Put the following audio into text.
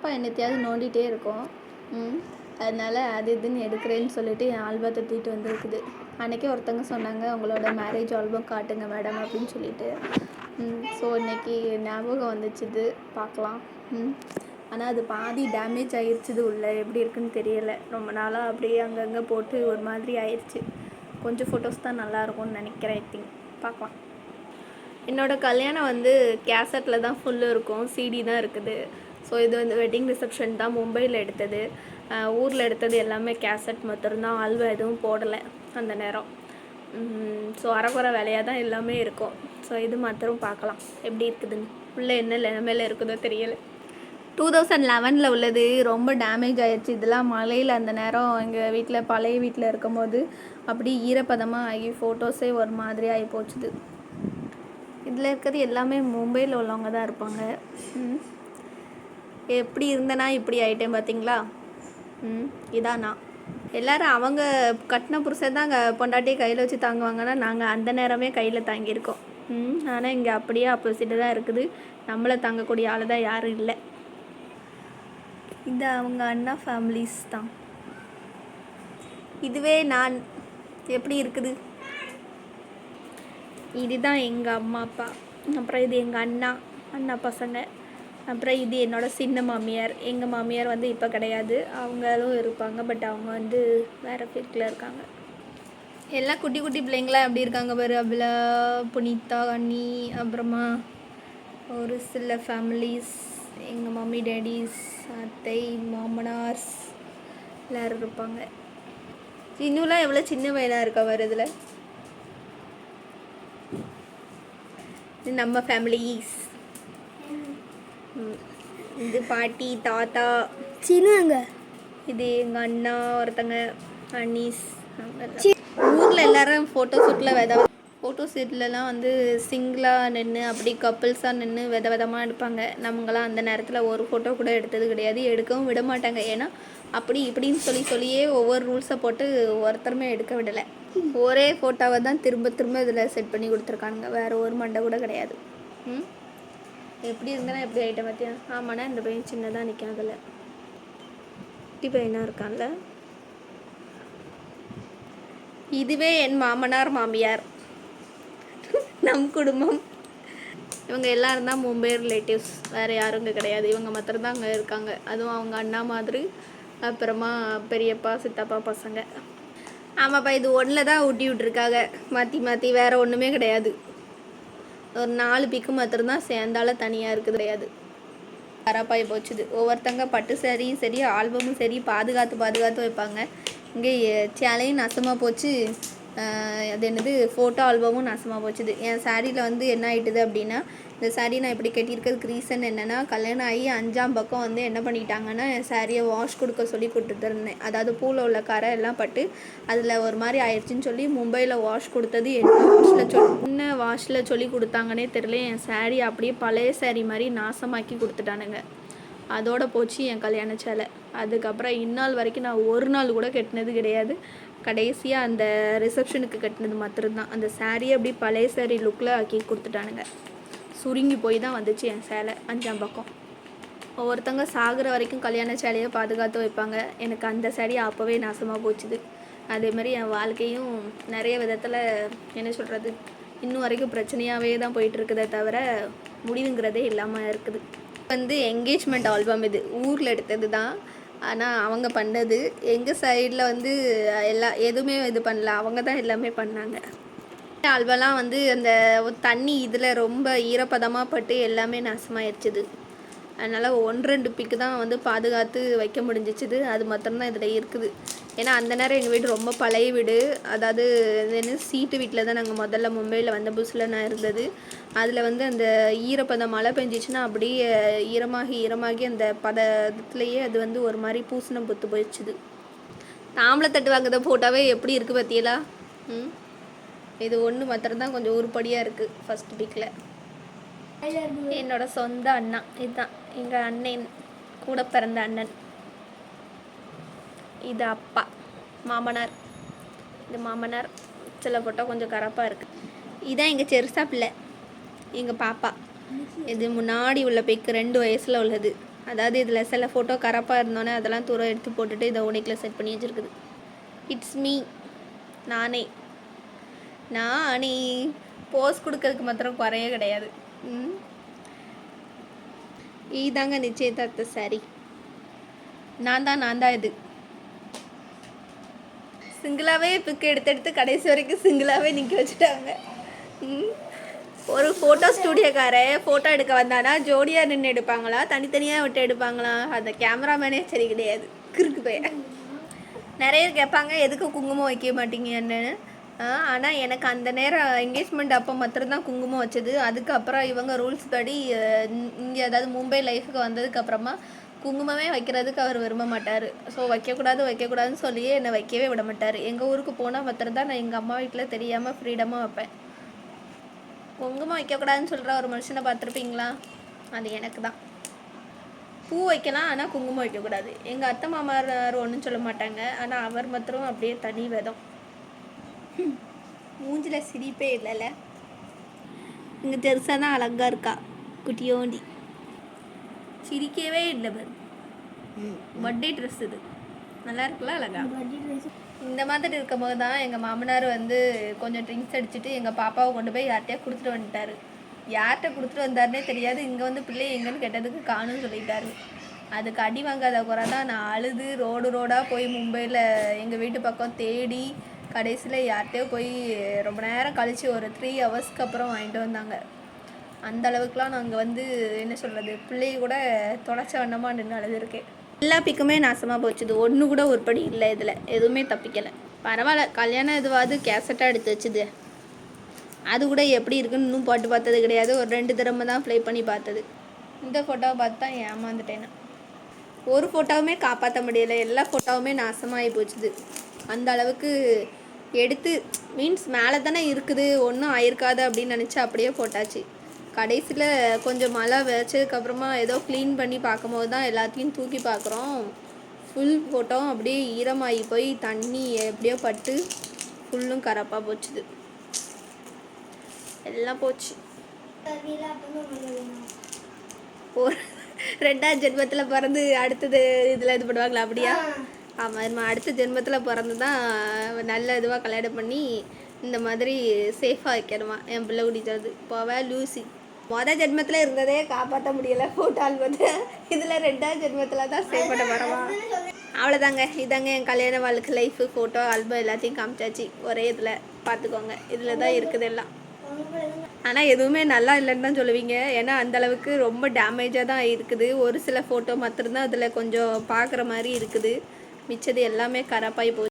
அப்பா என்னத்தையாவது நோண்டிகிட்டே இருக்கும். அதனால் அது இதுன்னு எடுக்கிறேன்னு சொல்லிட்டு என் ஆல்பத்தை தூக்கிட்டு வந்துருக்குது. அன்றைக்கே ஒருத்தவங்க சொன்னாங்க உங்களோட மேரேஜ் ஆல்பம் காட்டுங்க மேடம் அப்படின்னு சொல்லிட்டு. ஸோ இன்னைக்கு ஞாபகம் வந்துச்சுது. பார்க்கலாம். ம் ஆனால் அது பாதி டேமேஜ் ஆயிடுச்சுது உள்ளே. எப்படி இருக்குன்னு தெரியலை. ரொம்ப நாளாக அப்படியே அங்கங்கே போட்டு ஒரு மாதிரி ஆயிடுச்சு கொஞ்சம் ஃபோட்டோஸ் தான் நல்லா இருக்கும்னு நினைக்கிறேன் ஐ திங்க் பார்க்கலாம். என்னோடய கல்யாணம் வந்து கேசட்டில் தான் ஃபுல்லு இருக்கும். சிடி தான் இருக்குது. ஸோ இது வந்து வெட்டிங் ரிசப்ஷன் தான் மும்பையில் எடுத்தது. ஊரில் எடுத்தது எல்லாமே கேசட் மட்டும்தான். ஆல்வா எதுவும் போடலை அந்த நேரம். ஸோ அரைக்குறை வேலையாக தான் எல்லாமே இருக்கும். ஸோ இது மாத்திரம் பார்க்கலாம். எப்படி இருக்குதுன்னு. உள்ளே என்ன நிலமையில இருக்குதோ தெரியலை. டூ தௌசண்ட் லெவனில் உள்ளது. ரொம்ப டேமேஜ் ஆயிடுச்சு இதெல்லாம் மழையில் அந்த நேரம் எங்கள் வீட்டில் பழைய வீட்டில் இருக்கும்போது அப்படி ஈரப்பதமாக ஆகி ஃபோட்டோஸே ஒரு மாதிரி ஆகி போச்சுது. இதில் இருக்கிறது எல்லாமே மும்பையில் உள்ளவங்க தான் இருப்பாங்க. எப்படி இருந்தேனா இப்படி ஆயிட்டேன் பார்த்தீங்களா ம் இதான்? நான் எல்லாரும் அவங்க கட்டின புருஷன் தான் அங்கே பொண்டாட்டியை கையில் வச்சு தாங்குவாங்கன்னா நாங்கள் அந்த நேரமே கையில் தாங்கியிருக்கோம். ம் ஆனால் இங்கே அப்படியே ஆப்போசிட்டு தான் இருக்குது. நம்மளை தாங்கக்கூடிய ஆள் தான் யாரும் இல்லை. இது அவங்க அண்ணா ஃபேமிலிஸ் தான். இதுவே நான் எப்படி இருக்குது? இதுதான் எங்கள் அம்மா அப்பா. அப்புறம் இது எங்கள் அண்ணா அண்ணா பசங்க. அப்புறம் இது என்னோடய சின்ன மாமியார். எங்கள் மாமியார் வந்து இப்போ கிடையாது. அவங்களும் இருப்பாங்க. பட் அவங்க வந்து வேறு ஃபீல்டில் இருக்காங்க. எல்லாம் குட்டி குட்டி பிள்ளைங்களாம் எப்படி இருக்காங்க பாரு? அபிலா புனிதா அண்ணி அப்புறமா ஒரு சில ஃபேமிலிஸ் எங்கள் மம்மி டேடிஸ் அத்தை மாமனார்ஸ் எல்லோரும் இருப்பாங்க. இன்னும்லாம் எவ்வளோ சின்ன பையனாக இருக்கா வர இதில்? நம்ம ஃபேமிலிஸ் இது பாட்டி தாத்தா. சின்னங்க இது எங்கள் அண்ணா ஒருத்தங்க அண்ணீஸ் ஊரில் எல்லாரும் ஃபோட்டோ ஷூட்டில் வித ஃபோட்டோ ஷூட்லலாம் வந்து சிங்கிளாக நின்று அப்படி கப்புள்ஸாக நின்று வித விதமாக எடுப்பாங்க. நம்மங்களாம் அந்த நேரத்தில் ஒரு ஃபோட்டோ கூட எடுத்தது கிடையாது. எடுக்கவும் விட மாட்டாங்க. ஏன்னா அப்படி இப்படின்னு சொல்லி சொல்லியே ஒவ்வொரு ரூல்ஸை போட்டு ஒருத்தருமே எடுக்க விடலை. ஒரே ஃபோட்டோவை தான் திரும்ப திரும்ப இதில் செட் பண்ணி கொடுத்துருக்கானுங்க. வேறு ஒரு மண்டை கூட கிடையாது. ம்? எப்படி இருந்தேன்னா எப்படி ஆகிட்டேன் பார்த்தியா ஆமாண்ணா இந்த பையன் சின்னதாக நிற்கும் அதில். குட்டி பையனாக இருக்கான்ல. இதுவே என் மாமனார் மாமியார். நம் குடும்பம். இவங்க எல்லாரும் தான் மும்பை ரிலேட்டிவ்ஸ் வேறு யாரும் இங்கே கிடையாது. இவங்க மாத்திரம்தான் அங்கே இருக்காங்க. அதுவும் அவங்க அண்ணா மாதிரி அப்புறமா பெரியப்பா சித்தப்பா பசங்க. ஆமாப்பா இது ஒன்றில் தான் ஊட்டி விட்ருக்காங்க மாற்றி மாற்றி வேறு ஒன்றுமே கிடையாது. ஒரு நாலு பிக்கு மாத்திரம்தான் சேர்ந்தால தனியாக இருக்குது கிடையாது. கராப்பாய் போச்சுது. ஒவ்வொருத்தங்க பட்டு சரியும் சரி ஆல்பமும் சரி பாதுகாத்து பாதுகாத்து வைப்பாங்க. இங்கே சேலையும் நசமாக போச்சு. அது என்னது ஃபோட்டோ ஆல்பமும் நாசமாக போச்சுது. என் சாரியில் வந்து என்ன ஆகிட்டுது அப்படின்னா இந்த சாரீ நான் இப்படி கட்டியிருக்கிறதுக்கு ரீசன் என்னென்னா கல்யாணம் ஆகி அஞ்சாம் பக்கம் வந்து என்ன பண்ணிட்டாங்கன்னா என் சாரியை வாஷ் கொடுக்க சொல்லி கொடுத்துருந்தேன் அதாவது பூவில் உள்ள கரை எல்லாம் பட்டு அதில் ஒரு மாதிரி ஆயிடுச்சுன்னு சொல்லி மும்பையில் வாஷ் கொடுத்தது என்ன வாஷில் சொல் என்ன வாஷில் சொல்லி கொடுத்தாங்கன்னே தெரியல. என் சாரீ அப்படியே பழைய சாரீ மாதிரி நாசமாக்கி கொடுத்துட்டானுங்க. அதோட போச்சு என் கல்யாண சேலை. அதுக்கப்புறம் இந்நாள் வரைக்கும் நான் ஒரு நாள் கூட கட்டினது கிடையாது. கடைசியாக அந்த ரிசப்ஷனுக்கு கட்டினது மாத்திரம்தான். அந்த சாரியை அப்படி பழைய சாரி லுக்கில் ஆக்கி கொடுத்துட்டானுங்க. சுருங்கி போய் தான் வந்துச்சு என் சேலை அஞ்சாம் பக்கம். ஒவ்வொருத்தங்க சாகிற வரைக்கும் கல்யாண சேலையை பாதுகாத்து வைப்பாங்க. எனக்கு அந்த சாரி அப்போவே நாசமாக போச்சுது. அதேமாதிரி என் வாழ்க்கையும் நிறைய விதத்தில் என்ன சொல்கிறது இன்னும் வரைக்கும் பிரச்சனையாகவே தான் போயிட்டுருக்குதே தவிர முடிவுங்கிறதே இல்லாமல் இருக்குது. வந்து என்கேஜ்மெண்ட் ஆல்பம் இது. ஊரில் எடுத்தது தான். ஆனால் அவங்க பண்ணது. எங்கள் சைடில் வந்து எல்லா எதுவுமே இது பண்ணல. அவங்க தான் எல்லாமே பண்ணாங்க. ஆல்பம்லாம் வந்து அந்த தண்ணி இதில் ரொம்ப ஈரப்பதமாக பட்டு எல்லாமே நாசமாயிருச்சுது. அதனால் ஒன்று ரெண்டு பிக்கு தான் வந்து பாதுகாத்து வைக்க முடிஞ்சிச்சுது. அது மாத்திரம்தான் இதில் இருக்குது. ஏன்னா அந்த நேரம் எங்கள் வீடு ரொம்ப பழைய வீடு. அதாவது என்ன சீட்டு வீட்டில் தான் நாங்கள் முதல்ல மும்பையில் வந்த புதுசில் நான் இருந்தது. அதில் வந்து அந்த ஈரப்பதம் மழை பெஞ்சிச்சுன்னா அப்படியே ஈரமாகி ஈரமாகி அந்த பதத்துலேயே அது வந்து ஒரு மாதிரி பூசணம் புத்து போயிடுச்சுது. தாமலத்தட்டு வாங்குறத போட்டாவே எப்படி இருக்குது பார்த்தியலா ம்? இது ஒன்று மாத்திரம்தான் கொஞ்சம் உருப்படியாக இருக்குது ஃபஸ்ட் பிக்கில் என்னோட சொந்த அண்ணா இதுதான். எங்கள் அண்ணன் கூட பிறந்த அண்ணன். இது அப்பா மாமனார். இது மாமனார் சில போட்டால் கொஞ்சம் கரப்பாக இருக்குது இதான் எங்கள் செருசா பிள்ளை எங்கள் பாப்பா. இது முன்னாடி உள்ள பெக்கு ரெண்டு வயசில் உள்ளது. அதாவது இதில் சில ஃபோட்டோ கரப்பாக இருந்தோன்னே அதெல்லாம் தூரம் எடுத்து போட்டுட்டு இதை உனிக்கில் செட் பண்ணி வச்சுருக்குது. இட்ஸ் மீ நானே. நானே. போஸ் கொடுக்கறதுக்கு மாத்திரம் குறைய கிடையாது. ம்? இதாங்க நிச்சயதார்த்த சாரி நான் தான் நான் தான் இது. சிங்கிளாகவே பிக் எடுத்து எடுத்து கடைசி வரைக்கும் சிங்கிளாகவே நிற்க வச்சுட்டாங்க. ம். ஒரு ஃபோட்டோ ஸ்டூடியோக்காரன் ஃபோட்டோ எடுக்க வந்தானா ஜோடியாக நின்று எடுப்பாங்களா தனித்தனியாக விட்டு எடுப்பாங்களா? அந்த கேமராமேனே சரி கிடையாது. கிறுக்கு பையன். நிறைய பேர் கேட்பாங்க எதுக்கு குங்குமம் வைக்க மாட்டீங்கன்னு ஆனால் எனக்கு அந்த நேரம் என்கேஜ்மெண்ட் அப்போ மாத்திரம்தான் குங்குமம் வச்சது. அதுக்கப்புறம் இவங்க ரூல்ஸ் படி இங்கே அதாவது மும்பை லைஃபுக்கு வந்ததுக்கப்புறமா குங்குமமே வைக்கிறதுக்கு அவர் விரும்ப மாட்டார். ஸோ வைக்கக்கூடாது வைக்கக்கூடாதுன்னு சொல்லியே என்னை வைக்கவே விட மாட்டார். எங்கள் ஊருக்கு போனால் மாத்திரம்தான் நான் எங்கள் அம்மா வீட்டில் தெரியாமல் ஃப்ரீடமாக வைப்பேன். குங்குமம் வைக்கக்கூடாதுன்னு சொல்கிற ஒரு மனுஷனை பார்த்துருப்பீங்களா? அது எனக்கு தான் பூ வைக்கலாம் ஆனால் குங்குமம் வைக்கக்கூடாது. எங்கள் அத்தை மாமார் ஒன்றும் சொல்ல மாட்டாங்க. ஆனால் அவர் மாத்திரம் அப்படியே தனி விதம். மூஞ்சில் சிரிப்பே இல்லைல்ல? இங்கே பெருசாக தான் அழகா இருக்கா குட்டியோண்டி. சிரிக்கவே இல்லை பாரு. பர்த்டே ட்ரெஸ் இது. நல்லா இருக்குல்ல அழகா? இந்த மாதிரி இருக்கும்போது தான் எங்கள் மாமனார் வந்து கொஞ்சம் ட்ரிங்க்ஸ் அடிச்சுட்டு எங்கள் பாப்பாவை கொண்டு போய் யார்கிட்டயா கொடுத்துட்டு வந்துட்டாரு. யார்கிட்ட கொடுத்துட்டு வந்தாருனே தெரியாது. இங்கே வந்து பிள்ளை எங்கன்னு கேட்டதுக்கு காணும்னு சொல்லிட்டாரு. அதுக்கு அடி வாங்காத குறை தான் நான் அழுது ரோடு ரோடாக போய் மும்பையில் எங்கள் வீட்டு பக்கம் தேடி கடைசியில் யார்கிட்டயோ போய் ரொம்ப நேரம் கழித்து ஒரு த்ரீ ஹவர்ஸ்க்கு அப்புறம் வாங்கிட்டு வந்தாங்க. அந்த அளவுக்குலாம் நாங்கள் வந்து என்ன சொல்கிறது பிள்ளைய கூட தொலைச்ச வண்ணமாக நின்று அழுதுருக்கேன். எல்லா பிக்குமே நாசமாக போச்சுது ஒன்று கூட உருப்படி இல்லை இதில். எதுவுமே தப்பிக்கலை. பரவாயில்ல கல்யாணம் எதுவாவது கேசட்டாக எடுத்து வச்சுது. அது கூட எப்படி இருக்குன்னு இன்னும் போட்டு பார்த்தது கிடையாது. ஒரு ரெண்டு தடவை தான் ப்ளே பண்ணி பார்த்தது. இந்த ஃபோட்டோவை பார்த்து தான் ஏமாந்துட்டேன் ஒரு ஃபோட்டோவுமே காப்பாற்ற முடியலை. எல்லா ஃபோட்டோவுமே நாசமாகி போச்சுது. அந்த அளவுக்கு எடுத்து மீன்ஸ் மேலே தானே இருக்குது ஒன்றும் ஆயிருக்காது அப்படின்னு நினச்சி அப்படியே போட்டாச்சு. கடைசியில் கொஞ்சம் மழை வச்சதுக்கப்புறமா ஏதோ க்ளீன் பண்ணி பார்க்கும்போது தான் எல்லாத்தையும் தூக்கி பார்க்குறோம். ஃபுல் போட்டோம் அப்படியே ஈரமாகி போய் தண்ணி எப்படியோ பட்டு ஃபுல்லும் கரப்பாக போச்சுது. எல்லாம் போச்சு. ஒரு ரெண்டாவது ஜென்மத்தில் பிறந்து அடுத்தது இதில் இது பண்ணுவாங்களா அப்படியா? ஆமாம் நம்ம அடுத்த ஜென்மத்தில் பிறந்து தான் நல்ல இதுவாக கல்யாணம் பண்ணி இந்த மாதிரி சேஃபாக வைக்கணுமா? என் பிள்ளை குடிக்கிறது போவ லூசி. மொதல் ஜென்மத்தில் இருந்ததே காப்பாற்ற முடியலை ஃபோட்டோ ஆல்பத்தை இதில் ரெண்டாவது ஜென்மத்தில் தான் சேவ் பண்ண வரவா அவ்வளோதாங்க இதாங்க என் கல்யாண வாழ்க்கை லைஃபு ஃபோட்டோ ஆல்பம் எல்லாத்தையும் காமிச்சாச்சு. ஒரே இதில் பார்த்துக்கோங்க இதில் தான் இருக்குது எல்லாம். ஆனால் எதுவுமே நல்லா இல்லைன்னு தான் சொல்லுவீங்க. ஏன்னா அந்த அளவுக்கு ரொம்ப டேமேஜாக தான் இருக்குது. ஒரு சில ஃபோட்டோ மாத்திரம்தான் அதில் கொஞ்சம் பார்க்குற மாதிரி இருக்குது. மிச்சது எல்லாமே கராப்பாகி போச்சு.